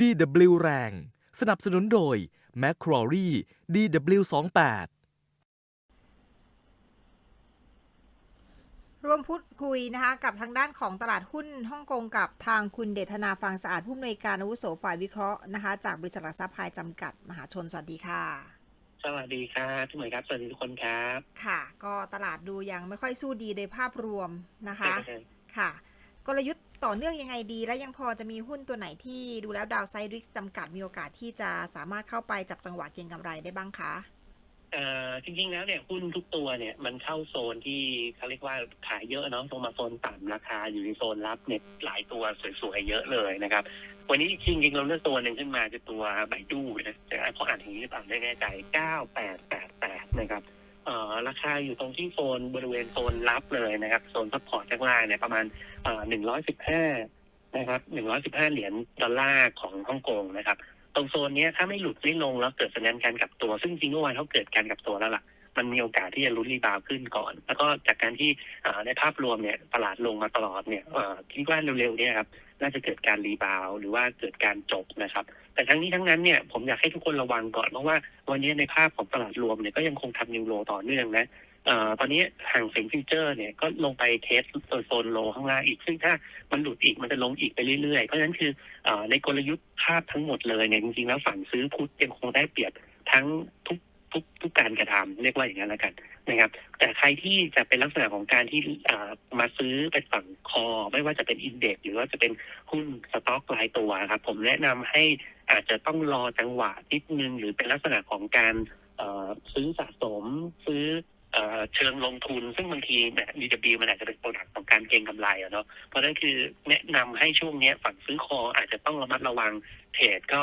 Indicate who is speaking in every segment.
Speaker 1: DW แรง สนับสนุนโดย m c q u a r i e DW28
Speaker 2: ร่วมพูดคุยนะคะกับทางด้านของตลาดหุ้นฮ่องกงกับทางคุณเดชนาฟังสะอาดผู้อำนวยการอาวุโสฝ่ายวิเคราะห์นะคะจากบริษัทหลักทรัพย์พายจำกัดมหาชน สวัสดีค่ะ
Speaker 3: สวัสดีครับทุกคนครับสวัสดีทุกคนครับ
Speaker 2: ค่ะ ก็ตลาดดูยังไม่ค่อยสู้ดีโดยภาพรวมนะคะ ค่ะ กลยุทธ์ ต่อเนื่องยังไงดี และยังพอจะมีหุ้นตัวไหนที่ดูแล้วดาวไซริสจำกัดมีโอกาสที่จะสามารถเข้าไปจับจังหวะเก็งกำไรได้บ้างคะ
Speaker 3: เอ่อจริงๆแล้วเนี่ยหุ้นทุกตัวเนี่ยมันเข้าโซนที่เขาเรียกว่าขายเยอะเนาะลงมาโซนต่ำราคาอยู่ในโซนรับเนี่ยหลายตัวสวยๆเยอะเลยนะครับ วันนี้จริงๆเราเลือกตัวหนึ่งขึ้นมาคือตัวไบดูนะแต่เพราะอ่านอย่างนี้หรือเปล่าไม่แน่ใจ9888นะครับ อ่อราคาอยู่ตรงที่โซนบริเวณโซนรับเลยนะครับ โซนซัพพอร์ตข้างล่างเนี่ยประมาณเอ่อ115นะครับ115เหรียญดอลลาร์ของฮ่องกงนะครับ ตรงโซนเนี้ยถ้าไม่หลุดไม่ลงแล้วเกิดสัญญาณการกลับตัว ซึ่งจริงเมื่อวานเขาเกิดการกลับตัวแล้วล่ะ มันมีโอกาสที่จะลุ้นรีบาวขึ้นก่อน แล้วก็จากการที่ในภาพรวมเนี่ยตลาดลงมาตลอดเนี่ยคิดว่าเร็วๆเนี่ยครับน่าจะเกิดการรีบาวหรือว่าเกิดการจบนะครับ แต่ทั้งนี้ทั้งนั้นเนี่ยผมอยากให้ทุกคนระวังก่อนเพราะว่า วันนี้ในภาพของตลาดรวมเนี่ยก็ยังคงทำนิวโรต่อเนื่องนะอตอนนี้ห่างเส้นฟิวเจอร์เนี่ยก็ลงไปเทสโซนโลข้างล่างอีก ซึ่งถ้ามันหลุดอีกมันจะลงอีกไปเรื่อยๆ เพราะฉะนั้นคืออในกลยุทธ์ภาพทั้งหมดเลยเนี่ยจริงๆแล้วฝั่งซื้อพุทธยังคงได้เปรียบทั้งทุก ทุกทุกการกระทำเรียกว่าอย่างนั้นแล้วกันนะครับ แต่ใครที่จะเป็นลักษณะของการที่มาซื้อเป็นฝั่งคอ ไม่ว่าจะเป็นอินเด็กซ์หรือว่าจะเป็นหุ้นสต็อกรายตัวครับ ผมแนะนำให้อาจจะต้องรอจังหวะนิดนึงหรือเป็นลักษณะของการซื้อสะสมซื้อ เชิงลงทุน ซึ่งบางทีเนี่ย DW มันอาจจะเป็นโปรดักต์ของการเก็งกำไรอะเนาะเพราะฉะนั้นคือแนะนำให้ช่วงเนี้ยฝั่งซื้อคออาจจะต้องระมัดระวังเทรดก็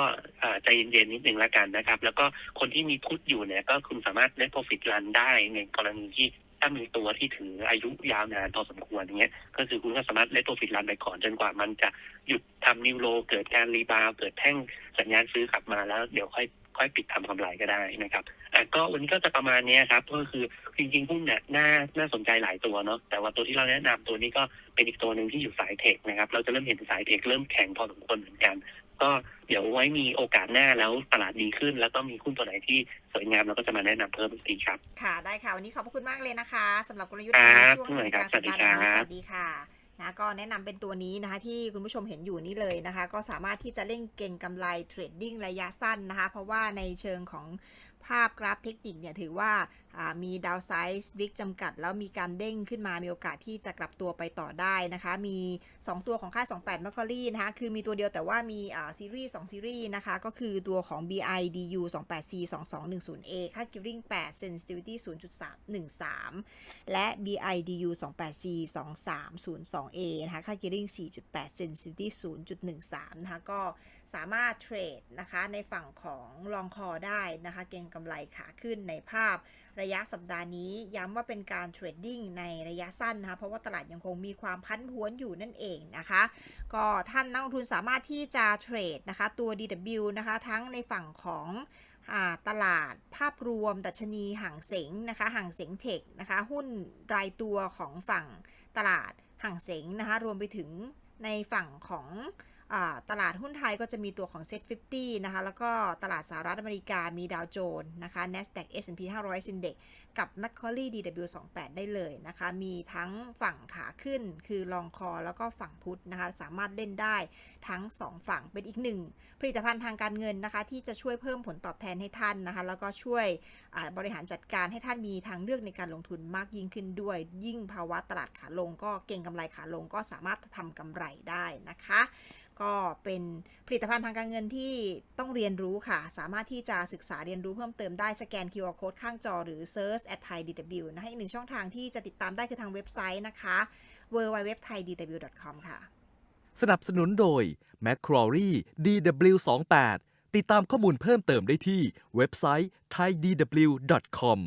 Speaker 3: ใจเย็นๆนิดนึงล้วกันนะครับ แล้วก็คนที่มีพุทธอยู่เนี่ยก็คุณสามารถเล่น profit run ได้ในกรณีที่ถ้ามีตัวที่ถืออายุยาวนานพอสมควรอย่างเงี้ย ก็คือคุณก็สามารถเล่น profit run ไปก่อนจนกว่ามันจะหยุดทำนิวโล เกิดการรีบาวเกิดแท่งสัญญาณซื้อกลับมาแล้วเดี๋ยวค่อย ค่อยปิดทำกำไรก็ได้นะครับอะก็วันนี้ก็จะประมาณเนี้ยครับ ก็คือจริงๆหุ้นเนี่ยน่าน่าสนใจหลายตัวเนาะแต่ว่าตัวที่เราแนะนำตัวนี้ก็เป็นอีกตัวหนึ่งที่อยู่สายเทคนะครับ เราจะเริ่มเห็นสายเทคเริ่มแข็งพอสมควรเหมือนกัน ก็เดี๋ยวไว้มีโอกาสหน้าแล้วตลาดดีขึ้น แล้วก็มีหุ้นตัวไหนที่สวยงามเราก็จะมาแนะนำเพิ่มอีกทีครับ
Speaker 2: ค่ะได้ค่ะวันนี้ขอบพระคุณมากเลยนะคะสำหรับกลยุทธ์
Speaker 3: ค
Speaker 2: ใน
Speaker 3: รับ
Speaker 2: ช่วง
Speaker 3: พี่หน่อย
Speaker 2: ก
Speaker 3: ครับ
Speaker 2: ลางสัปดาห์แบบนี้
Speaker 3: สวัสดีครับ
Speaker 2: สวัสดีค่ะ นะก็แนะนำเป็นตัวนี้นะคะที่คุณผู้ชมเห็นอยู่นี่เลยนะคะ ก็สามารถที่จะเล่นเก่งกำไรเทรดดิ้งระยะสั้นนะคะ เพราะว่าในเชิงของภาพกราฟเทคนิคเนี่ยถือว่า มีดาวไซส์วิกจำกัด แล้วมีการเด้งขึ้นมา มีโอกาสที่จะกลับตัวไปต่อได้นะคะ มี 2 ตัวของค่า 28 m a c q u a r i e นะคะ คือมีตัวเดียวแต่ว่ามีซีรีส์2ซีรีส์นะคะ ก็คือตัวของ BIDU 28C 2210A ค่า Gearing 8 Sensitivity 0.313 และ BIDU 28C 2302A นะคะ ค่า Gearing 4.8 Sensitivity 0.13 นะคะ ก็สามารถเทรดนะคะในฝั่งของลองคอได้นะคะ เก็งกำไรขาขึ้นในภาพระยะสัปดาห์นี้ ย้ำว่าเป็นการเทรดดิ้งในระยะสั้นนะคะเพราะว่าตลาดยังคงมีความพันผวนอยู่นั่นเองนะคะ ก็ท่านนักลงทุนสามารถที่จะเทรดนะคะตัว DW นะคะทั้งในฝั่งของตลาดภาพรวม ดัชนีห่างเสงนะคะห่างเสงเทคนะคะหุ้นรายตัวของฝั่งตลาดห่างเสงนะคะรวมไปถึงในฝั่งของ ตลาดหุ้นไทยก็จะมีตัวของ Set 50 นะคะ แล้วก็ตลาดสหรัฐอเมริกามีดาวโจนส์นะคะ NASDAQ S&P 500 Index กับ Macquarie DW28 ได้เลยนะคะ มีทั้งฝั่งขาขึ้นคือลองคอแล้วก็ฝั่งพุทธนะคะ สามารถเล่นได้ทั้ง 2 ฝั่งเป็นอีกหนึ่ง ผลิตภัณฑ์ทางการเงินนะคะ ที่จะช่วยเพิ่มผลตอบแทนให้ท่านนะคะ แล้วก็ช่วยบริหารจัดการให้ท่านมีทางเลือกในการลงทุนมากยิ่งขึ้นด้วย ยิ่งภาวะตลาดขาลงก็เก่งกำไรขาลงก็สามารถทำกำไรได้นะคะก็เป็นผลิตภัณฑ์ทางการเงินที่ต้องเรียนรู้ค่ะ สามารถที่จะศึกษาเรียนรู้เพิ่มเติมได้สแกน QR code ข้างจอหรือ search at thai dw นะคะอีกหนึ่งช่องทางที่จะติดตามได้คือทางเว็บไซต์นะคะ www.thaidw.com ค่ะ
Speaker 1: สนับสนุนโดย m c q u a r i e DW28 ติดตามข้อมูลเพิ่มเติมได้ที่เว็บไซต์ thaidw.com